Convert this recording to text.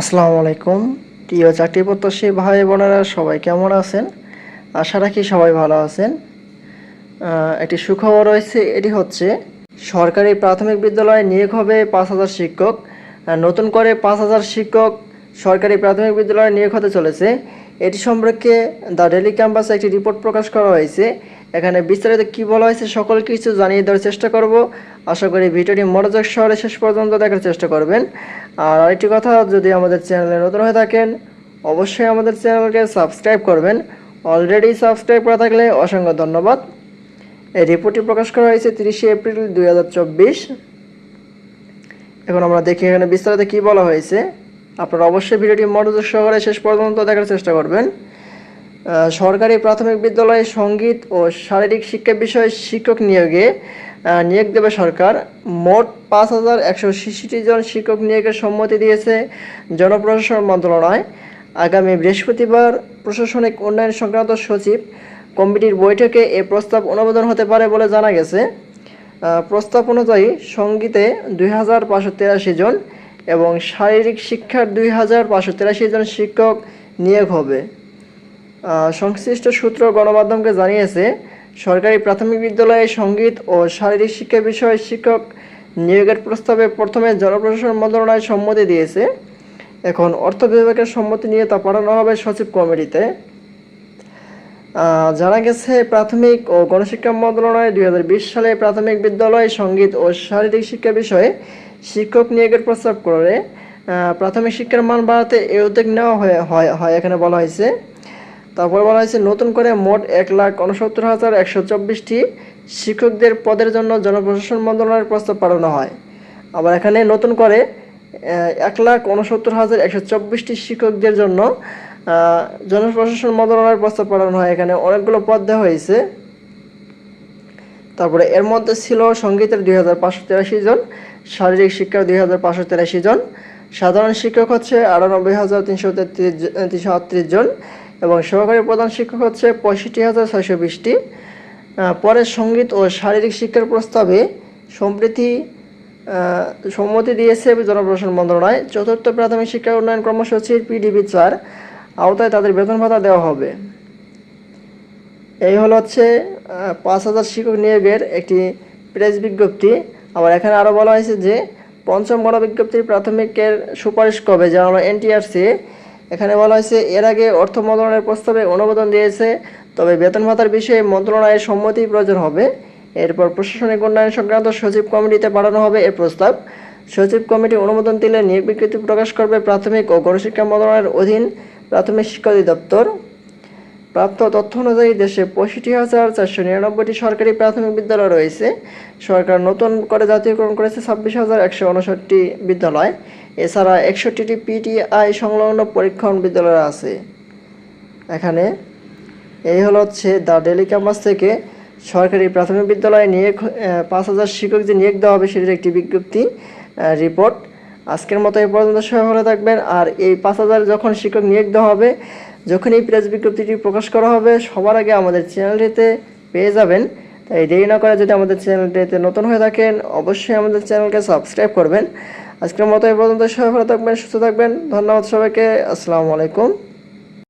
আসসালামু আলাইকুম। প্রিয় চাকরি প্রত্যাশী ভাই বোনেরা, সবাই কেমন আছেন? আশা রাখি সবাই ভালো আছেন। একটি সুখবর রয়েছে, এটি হচ্ছে, সরকারি প্রাথমিক বিদ্যালয়ে নিয়োগ হবে পাঁচ হাজার শিক্ষক। নতুন করে পাঁচ হাজার শিক্ষক সরকারি প্রাথমিক বিদ্যালয়ে নিয়োগ হতে চলেছে। এটি সম্পর্কে দ্য ডেলি ক্যাম্পাসে একটি রিপোর্ট প্রকাশ করা হয়েছে। এখানে বিস্তারিত কি বলা হয়েছে সকল কিছু জানিয়ে দেওয়ার চেষ্টা করব। আশা করি ভিডিওটি মনোযোগ শহরে শেষ পর্যন্ত দেখার চেষ্টা করবেন। আর আরেকটি কথা, যদি আমাদের চ্যানেলে নতুন হয়ে থাকেন, অবশ্যই আমাদের চ্যানেলকে সাবস্ক্রাইব করবেন। অলরেডি সাবস্ক্রাইব করা থাকলে অসংখ্য ধন্যবাদ। এই রিপোর্টটি প্রকাশ করা হয়েছে তিরিশে এপ্রিল দুই এখন আমরা দেখি এখানে বিস্তারিত কি বলা হয়েছে। আপনারা অবশ্যই ভিডিওটি মনোযোগ সহকারে শেষ পর্যন্ত দেখার চেষ্টা করবেন। সরকারি প্রাথমিক বিদ্যালয়ে সংগীত ও শারীরিক শিক্ষা বিষয়ে শিক্ষক নিয়োগে নিয়োগ দেবে সরকার। মোট পাঁচ হাজার একশো ছেষট্টি জন শিক্ষক নিয়োগের সম্মতি দিয়েছে জনপ্রশাসন মন্ত্রণালয়। আগামী বৃহস্পতিবার প্রশাসনিক উন্নয়ন সংক্রান্ত সচিব কমিটির বৈঠকে এ প্রস্তাব অনুমোদন হতে পারে বলে জানা গেছে। প্রস্তাব অনুযায়ী সঙ্গীতে দুই হাজার পাঁচশো তেরাশি জন এবং শারীরিক শিক্ষার দুই হাজার পাঁচশো তেরাশি জন শিক্ষক নিয়োগ হবে। সংশ্লিষ্ট সূত্র গণমাধ্যমকে জানিয়েছে সরকারি প্রাথমিক বিদ্যালয়ে সংগীত ও শারীরিক শিক্ষা বিষয়ে শিক্ষক নিয়োগের প্রস্তাবে প্রথমে জনপ্রশাসন মন্ত্রণালয় সম্মতি দিয়েছে। এখন অর্থ বিভাগের সম্মতি নিয়ে তা পাঠানো হবে সচিব কমিটিতে। জানা গেছে, প্রাথমিক ও গণশিক্ষা মন্ত্রণালয় দুই হাজার বিশ সালে প্রাথমিক বিদ্যালয় সংগীত ও শারীরিক শিক্ষা বিষয়ে শিক্ষক নিয়োগের প্রস্তাব করে। প্রাথমিক শিক্ষার মান বাড়াতে এই উদ্যোগ নেওয়া হয়, এখানে বলা হয়েছে। তারপর বলা হয়েছে, নতুন করে মোট এক লাখ উনসত্তর হাজার একশো চব্বিশটি শিক্ষকদের পদের জন্য জনপ্রশাসন মন্ত্রণালয়ের প্রস্তাব পাঠানো হয়। আবার এখানে নতুন করে এক লাখ উনসত্তর হাজার একশো চব্বিশটি শিক্ষকদের জন্য জনপ্রশাসন মন্ত্রণালয়ের প্রস্তাব পাঠানো হয়। এখানে অনেকগুলো পদ দেওয়া হয়েছে। তারপরে এর মধ্যে ছিল সঙ্গীতের দুই হাজার পাঁচশো তেরাশি জন, শারীরিক শিক্ষার দুই হাজার পাঁচশো তেরাশি জন, সাধারণ শিক্ষক হচ্ছে আটানব্বই হাজার তিনশো তেত্রিশ, তিনশো আটত্রিশ জন এবং সহকারী প্রধান শিক্ষক হচ্ছে পঁয়ষট্টি হাজার ছয়শো বিশটি। পরে সংগীত ও শারীরিক শিক্ষার প্রস্তাবে সম্প্রতি সম্মতি দিয়েছে জনপ্রশাসন মন্ত্রণালয়। চতুর্থ প্রাথমিক শিক্ষা উন্নয়ন কর্মসূচির পিডিবি চার, আওতায় তাদের বেতন ভাতা দেওয়া হবে। এই হলো হচ্ছে পাঁচ হাজার শিক্ষক নিয়োগের একটি প্রেস বিজ্ঞপ্তি। আবার এখানে আরও বলা হয়েছে যে, পঞ্চম গণবিজ্ঞপ্তির প্রাথমিকের সুপারিশ কবে? যা আমরা এনটিআরসি। এখানে বলা হয়েছে, এর আগে অর্থ মন্ত্রণালয়ের প্রস্তাবে অনুমোদন দিয়েছে, তবে বেতন ভাতার বিষয়ে মন্ত্রণালয়ের সম্মতি প্রয়োজন হবে। এরপর প্রশাসনিক উন্নয়ন সংক্রান্ত সচিব কমিটিতে পাঠানো হবে এর প্রস্তাব। সচিব কমিটি অনুমোদন দিলে বিজ্ঞপ্তি প্রকাশ করবে প্রাথমিক ও গণশিক্ষা মন্ত্রণালয়ের অধীন প্রাথমিক শিক্ষা অধিদপ্তর। প্রাপ্ত তথ্য অনুযায়ী দেশে পঁয়ষট্টি হাজার চারশো নিরানব্বইটি সরকারি প্রাথমিক বিদ্যালয় রয়েছে। সরকার নতুন করে জাতীয়করণ করেছে ছাব্বিশ হাজার একশো উনষট্টি বিদ্যালয়। এছাড়া একষট্টিটি পিটিআই সংলগ্ন পরীক্ষণ বিদ্যালয় আছে। এখানে এই হলো হচ্ছে দ্য ডেলি ক্যাম্পাস থেকে সরকারি প্রাথমিক বিদ্যালয়ে নিয়োগ পাঁচ হাজার শিক্ষক যে নিয়োগ দেওয়া হবে সেটির একটি বিজ্ঞপ্তি রিপোর্ট। আজকের মতো এই পর্যন্ত সবাই থাকবেন। আর এই পাঁচ হাজার যখন শিক্ষক নিয়োগ দেওয়া হবে যখন এই প্রেস বিজ্ঞপ্তিটি প্রকাশ করা হবে, সবার আগে আমাদের চ্যানেলটিতে পেয়ে যাবেন। তাই দেরি না করে যদি আমাদের চ্যানেলটিতে নতুন হয়ে থাকেন, অবশ্যই আমাদের চ্যানেলকে সাবস্ক্রাইব করবেন। আজকের মতো এই পর্যন্ত। সবাই ভালো থাকবেন সুস্থ থাকবেন। ধন্যবাদ সবাইকে। আসসালামু আলাইকুম।